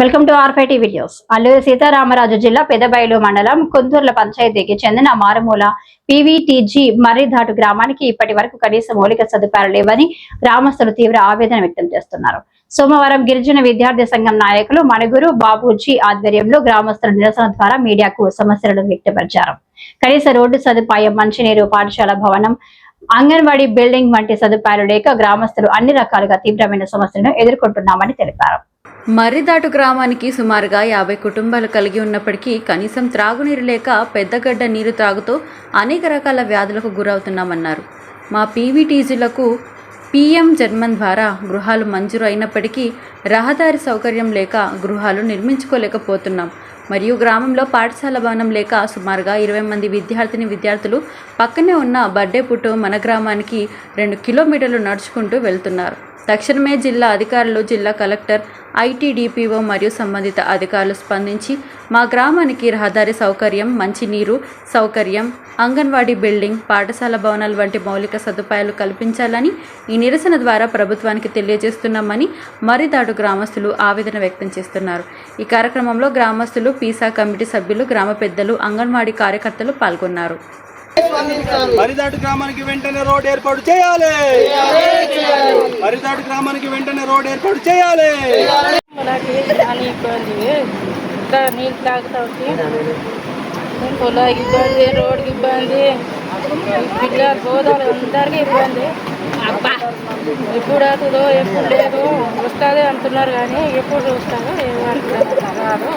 Welcome to ఆర్ఫై videos Alluri Sitaramaraju జిల్లా పెదబయలు మండలం కుందూర్ల పంచాయతీకి చెందిన మారుమూల పీవీటీజీ మర్రిధాటు గ్రామానికి ఇప్పటి వరకు కనీస మౌలిక సదుపాయాలు లేవని గ్రామస్తులు తీవ్ర ఆవేదన వ్యక్తం చేస్తున్నారు. సోమవారం గిరిజన విద్యార్థి సంఘం నాయకులు మణుగురు బాబూజీ ఆధ్వర్యంలో గ్రామస్తుల నిరసన ద్వారా మీడియాకు సమస్యలను వ్యక్తపరిచారు. కనీస రోడ్డు సదుపాయం మంచినీరు పాఠశాల భవనం అంగన్వాడీ బిల్డింగ్ వంటి సదుపాయాలు లేక గ్రామస్తులు అన్ని రకాలుగా తీవ్రమైన సమస్యలను ఎదుర్కొంటున్నామని తెలిపారు. మర్రిదాటు గ్రామానికి సుమారుగా యాభై కుటుంబాలు కలిగి ఉన్నప్పటికీ కనీసం త్రాగునీరు లేక పెద్దగడ్డ నీరు త్రాగుతూ అనేక రకాల వ్యాధులకు గురవుతున్నామన్నారు. మా పీవీటీజీలకు పీఎం జన్మన్ ద్వారా గృహాలు మంజూరు అయినప్పటికీ రహదారి సౌకర్యం లేక గృహాలు నిర్మించుకోలేకపోతున్నాం. మరియు గ్రామంలో పాఠశాల భవనం లేక సుమారుగా ఇరవై మంది విద్యార్థిని విద్యార్థులు పక్కనే ఉన్న బర్డే పుట్టు మన గ్రామానికి రెండు కిలోమీటర్లు నడుచుకుంటూ వెళ్తున్నారు. తక్షణమే జిల్లా అధికారులు జిల్లా కలెక్టర్ ఐటీడీపీఓ మరియు సంబంధిత అధికారులు స్పందించి మా గ్రామానికి రహదారి సౌకర్యం మంచినీరు సౌకర్యం అంగన్వాడీ బిల్డింగ్ పాఠశాల భవనాలు వంటి మౌలిక సదుపాయాలు కల్పించాలని ఈ నిరసన ద్వారా ప్రభుత్వానికి తెలియజేస్తున్నామని మరిదాడు గ్రామస్తులు ఆవేదన వ్యక్తం చేస్తున్నారు. ఈ కార్యక్రమంలో గ్రామస్తులు పీసా కమిటీ సభ్యులు గ్రామ పెద్దలు అంగన్వాడీ కార్యకర్తలు పాల్గొన్నారు. మరిదాటు గ్రామానికి వెంటనే రోడ్ ఏర్పాటు చేయాలి. మరిదాటు గ్రామానికి వెంటనే రోడ్ ఏర్పాటు చేయాలి. నీళ్ళు తాగుతా ఉంటే పొలానికి ఇబ్బంది రోడ్కి ఇబ్బంది. పిల్లలు గోదాలు అందరికీ ఇబ్బంది. ఎప్పుడు అవుతుందో ఎప్పుడు లేదు వస్తుంది అంటున్నారు కానీ ఎప్పుడు వస్తుందో ఏమంటారు రాదు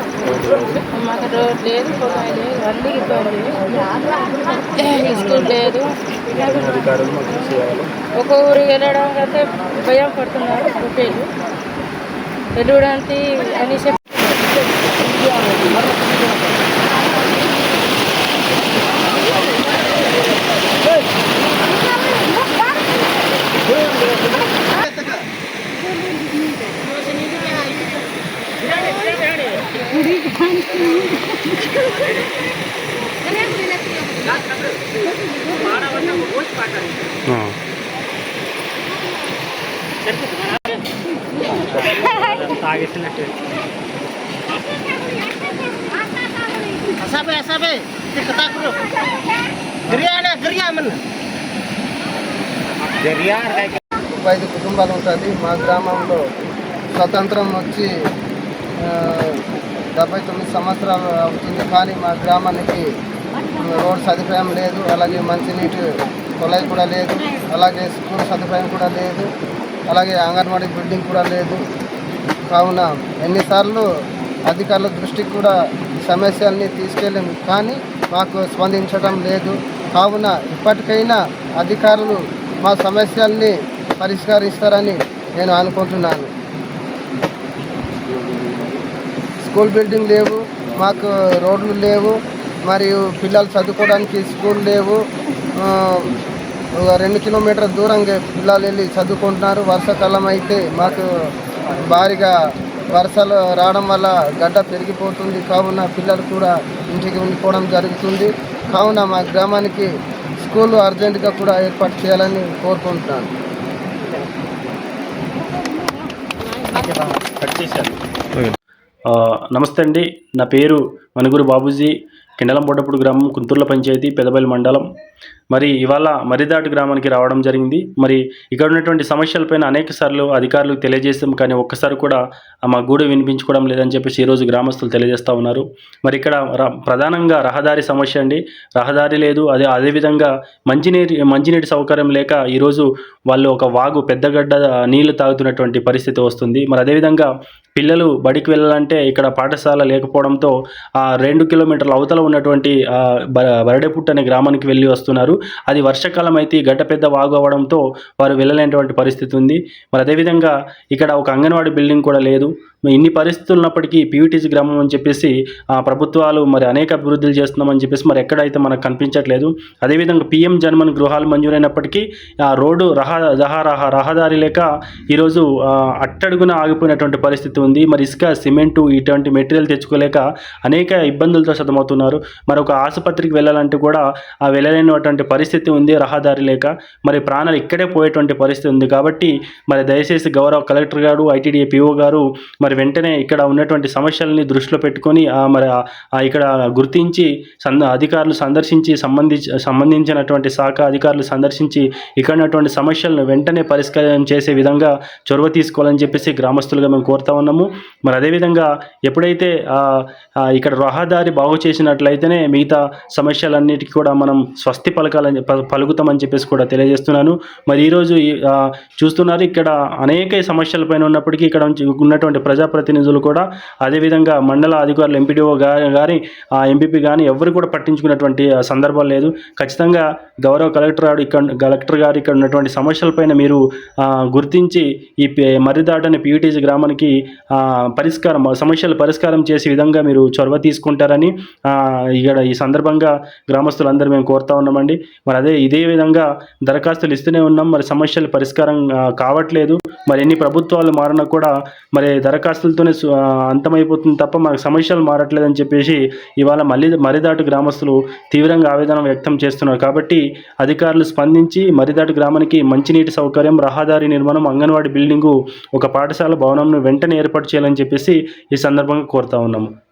మాకు రోడ్ లేదు లేదు అన్ని ఇబ్బంది. స్కూల్ లేదు. ఒక ఊరికి వెళ్ళడం అయితే భయం పడుతున్నారు కుట్టేలు వెళ్ళడానికి అని చెప్పి Sabe, sabe, kita kru. Geriana, geriaman. Geriar kayak ఐదు కుటుంబాలు ఉంటుంది మా గ్రామంలో స్వతంత్రం వచ్చి ఆ, డెబ్బై తొమ్మిది సంవత్సరాలు అవుతుంది కానీ మా గ్రామానికి రోడ్ సదుపాయం లేదు అలాగే మంచినీటి కొలాయి కూడా లేదు అలాగే స్కూల్ సదుపాయం కూడా లేదు అలాగే అంగన్వాడీ బిల్డింగ్ కూడా లేదు. కావున ఎన్నిసార్లు అధికారుల దృష్టికి కూడా సమస్యల్ని తీసుకెళ్ళాము కానీ మాకు స్పందించడం లేదు. కావున ఇప్పటికైనా అధికారులు మా సమస్యల్ని పరిష్కరిస్తారని నేను అనుకుంటున్నాను. స్కూల్ బిల్డింగ్ లేవు మాకు రోడ్లు లేవు మరియు పిల్లలు చదువుకోవడానికి స్కూల్ లేవు. ఒక రెండు కిలోమీటర్ దూరంగా పిల్లలు వెళ్ళి చదువుకుంటున్నారు. వర్షాకాలం అయితే మాకు భారీగా వర్షాలు రావడం వల్ల గడ్డ పెరిగిపోతుంది. కావున పిల్లలు కూడా ఇంటికి ఉండిపోవడం జరుగుతుంది. కావున మా గ్రామానికి స్కూల్ అర్జెంటుగా కూడా ఏర్పాటు చేయాలని కోరుకుంటున్నాను. ఆ, నమస్తే అండి. నా పేరు మనుగురు బాబూజీ. కిండలం బొడ్డప్పుడు గ్రామం కుంతూర్ల పంచాయతీ పెదబయలు మండలం. మరి ఇవాళ మరిదాటు గ్రామానికి రావడం జరిగింది. మరి ఇక్కడ ఉన్నటువంటి సమస్యలపైన అనేక సార్లు అధికారులకు తెలియజేస్తాం కానీ ఒక్కసారి కూడా మా గూడు వినిపించుకోవడం లేదని చెప్పేసి ఈరోజు గ్రామస్తులు తెలియజేస్తూ ఉన్నారు. మరి ఇక్కడ ర- ప్రధానంగా రహదారి సమస్య అండి. రహదారి లేదు. అదే అదేవిధంగా మంచినీటి మంచినీటి సౌకర్యం లేక ఈరోజు వాళ్ళు ఒక వాగు పెద్దగడ్డ నీళ్ళు తాగుతున్నటువంటి పరిస్థితి వస్తుంది. మరి అదేవిధంగా పిల్లలు బడికి వెళ్ళాలంటే ఇక్కడ పాఠశాల లేకపోవడంతో ఆ రెండు కిలోమీటర్ల అవతల ఉన్నటువంటి ఆ, బ- అనే గ్రామానికి వెళ్ళి వస్తున్నారు. అది వర్షాకాలం అయితే గడ్డ పెద్ద వాగు అవ్వడంతో వారు వెళ్ళలేనటువంటి పరిస్థితి ఉంది. మరి అదేవిధంగా ఇక్కడ ఒక అంగన్వాడీ బిల్డింగ్ కూడా లేదు. ఇన్ని పరిస్థితులు ఉన్నప్పటికీ పీవీటీసీ గ్రామం అని చెప్పేసి ఆ, ప్రభుత్వాలు మరి అనేక అభివృద్ధులు చేస్తున్నామని చెప్పేసి మరి ఎక్కడైతే మనకు కనిపించట్లేదు. అదేవిధంగా పీఎం జన్మన్ గృహాలు మంజూరైనప్పటికీ ఆ రోడ్డు రహ రహ రహ రహదారి లేక ఈరోజు అట్టడుగున ఆగిపోయినటువంటి పరిస్థితి ఉంది. మరి ఇసుక సిమెంటు ఇటువంటి మెటీరియల్ తెచ్చుకోలేక అనేక ఇబ్బందులతో సతమవుతున్నారు. మరి ఒక ఆసుపత్రికి వెళ్ళాలంటే కూడా ఆ వెళ్ళలేనటువంటి పరిస్థితి ఉంది రహదారి లేక. మరి ప్రాణాలు ఇక్కడే పోయేటువంటి పరిస్థితి ఉంది. కాబట్టి మరి దయచేసి గౌరవ కలెక్టర్ గారు ఐటీడీఏ పిఓ గారు మరి మరి వెంటనే ఇక్కడ ఉన్నటువంటి సమస్యలని దృష్టిలో పెట్టుకొని మరి ఇక్కడ గుర్తించి సంద అధికారులు సందర్శించి సంబంధించి సంబంధించినటువంటి శాఖ అధికారులు సందర్శించి ఇక్కడ ఉన్నటువంటి సమస్యలను వెంటనే పరిష్కారం చేసే విధంగా చొరవ తీసుకోవాలని చెప్పేసి గ్రామస్తులుగా మేము కోరుతా ఉన్నాము. మరి అదేవిధంగా ఎప్పుడైతే ఇక్కడ రహదారి బాగు చేసినట్లయితేనే మిగతా సమస్యలన్నిటికీ కూడా మనం స్వస్తి పలకాలని పలుకుతామని చెప్పేసి కూడా తెలియజేస్తున్నాను. మరి ఈరోజు ఈ, చూస్తున్నారు ఇక్కడ అనేక సమస్యలపైన ఉన్నప్పటికీ ఇక్కడ ఉన్నటువంటి ప్రజలు ప్రజాప్రతినిధులు కూడా అదేవిధంగా మండల అధికారులు ఎంపీడీఓ గారి ఎంపీపీ కానీ ఎవరు కూడా పట్టించుకున్నటువంటి సందర్భం లేదు. ఖచ్చితంగా గౌరవ కలెక్టర్ గారు ఇక్కడ కలెక్టర్ గారు ఇక్కడ ఉన్నటువంటి సమస్యలపైన మీరు గుర్తించి ఈ పే- మర్రిదాటని గ్రామానికి పరిష్కారం సమస్యలు పరిష్కారం చేసే విధంగా మీరు చొరవ తీసుకుంటారని ఇక్కడ ఈ సందర్భంగా గ్రామస్తులందరూ మేము కోరుతా ఉన్నామండి. మరి అదే ఇదే విధంగా దరఖాస్తులు ఇస్తూనే ఉన్నాం. మరి సమస్యలు పరిష్కారం కావట్లేదు. మరి ఎన్ని ప్రభుత్వాలు మారినా కూడా మరి దరఖాస్తు సు- అంతమైపోతుంది తప్ప మనకు సమస్యలు మారట్లేదని చెప్పేసి ఇవాళ మళ్ళీ మరిదాటు గ్రామస్తులు తీవ్రంగా ఆవేదన వ్యక్తం చేస్తున్నారు. కాబట్టి అధికారులు స్పందించి మరిదాటు గ్రామానికి మంచినీటి సౌకర్యం రహదారి నిర్మాణం అంగన్వాడీ బిల్డింగు ఒక పాఠశాల భవనంను వెంటనే ఏర్పాటు చేయాలని చెప్పేసి ఈ సందర్భంగా కోరుతా ఉన్నాము.